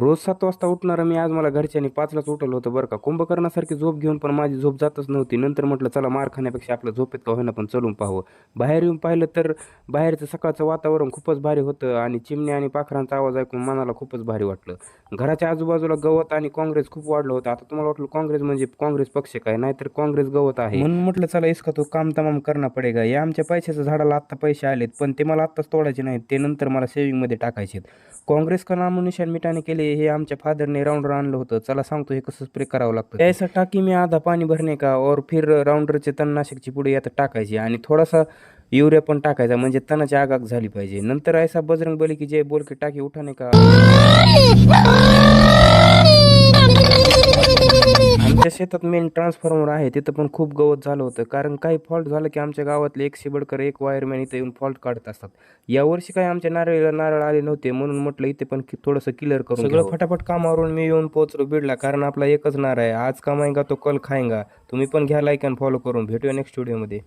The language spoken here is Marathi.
रोज सात वाजता उठणार मी आज मला घरच्यांनी पाचलाच उठवलं होतं बरं का. कुंभकर्णासारखी झोप घेऊन पण माझी झोप जातच नव्हती. नंतर म्हटलं चला मार खाण्यापेक्षा आपलं झोपेत का होईना पण चलून पाहावं. बाहेर येऊन पाहिलं तर बाहेरचं सकाळचं वातावरण खूपच भारी होतं आणि चिमण्या आणि पाखरांचा आवाज ऐकून मनाला खूपच भारी वाटलं. घराच्या आजूबाजूला गवत आणि काँग्रेस खूप वाढलं होतं. आता तुम्हाला वाटलं काँग्रेस म्हणजे काँग्रेस पक्ष काय? नाहीतर काँग्रेस गवत आहे. म्हणून म्हटलं चला इसका तो काम तमाम करणं पडेगा या आमच्या पैशाच्या झाडाला आत्ता पैसे आलेत पण ते मला आत्ताच तोडायचे नाहीत. ते नंतर मला सेव्हिंगमध्ये टाकायचे काँग्रेस का नामनिशान मिटाने केले हे आमच्या फादरने राऊंडर आणलं होतं. चला सांगतो हे कसं स्प्रे करावं लागतं ऐसा टाकी मी आधा पाणी भरणे का? और फिर राऊंडरचे तणनाशकची पुढे यात टाकायची. आणि थोडासा युरिया पण टाकायचा म्हणजे तणाची आगाग झाली पाहिजे. नंतर ऐसा बजरंग बली की जय बोल की टाकी उठाने का आमच्या शेतात मेन ट्रान्सफॉर्मर आहे तिथं पण खूप गवत झालं होतं. कारण काही फॉल्ट झालं की आमच्या गावातले एक शिबडकर एक वायरमॅन इथं येऊन फॉल्ट काढत असतात. यावर्षी काही आमच्या नारळीला नारळ आले नव्हते म्हणून म्हटलं इथे पण की थोडंसं क्लिअर करून सगळं फटाफट कामावरून मी येऊन पोहोचलो बीडला कारण आपला एकच नार आहे. आज कमाएगा तो कल खाएगा तुम्ही पण घ्या लाईक आणि फॉलो करून. भेटूया नेक्स्ट व्हिडिओमध्ये